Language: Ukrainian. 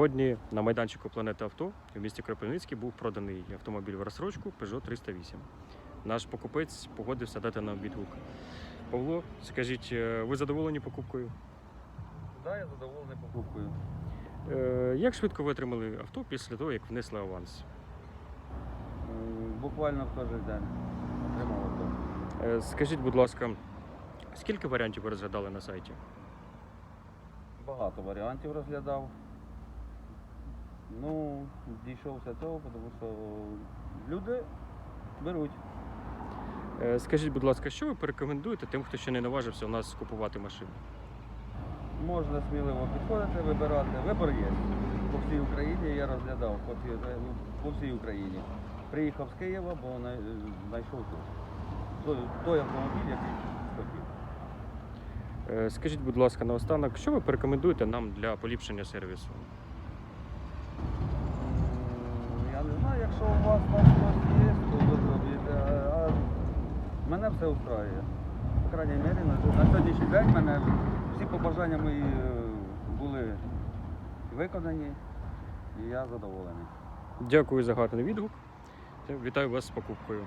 Сьогодні на майданчику Планета Авто в місті Кропивницький був проданий автомобіль в розсрочку Peugeot 308. Наш покупець погодився дати нам відгук. Павло, скажіть, е, ви задоволені покупкою? Да, я задоволений покупкою. Е, Як швидко ви отримали авто після того, як внесли аванс? Буквально в той же день отримав авто. Е, Скажіть, будь ласка, скільки варіантів ви розглядали на сайті? Багато варіантів розглядав. Ну, дійшовся того, тому що люди беруть. Е, Скажіть, будь ласка, що ви порекомендуєте тим, хто ще не наважився у нас купувати машину? Можна сміливо підходити, вибирати. Вибор є. По всій Україні я розглядав по всій, ну, по всій Україні. Приїхав з Києва, бо най- знайшов тут. Той, той автомобіль, який хотів. Е, Скажіть, будь ласка, наостанок, що ви порекомендуєте нам для поліпшення сервісу? М, Я не знаю, якщо у вас там щось є, то ви зробіть. А мене все устраює. По крайній мірі, на, сьогоднішній день мене всі побажання мої е, були виконані, і я задоволений. Дякую за гарний відгук. Вітаю вас з покупкою.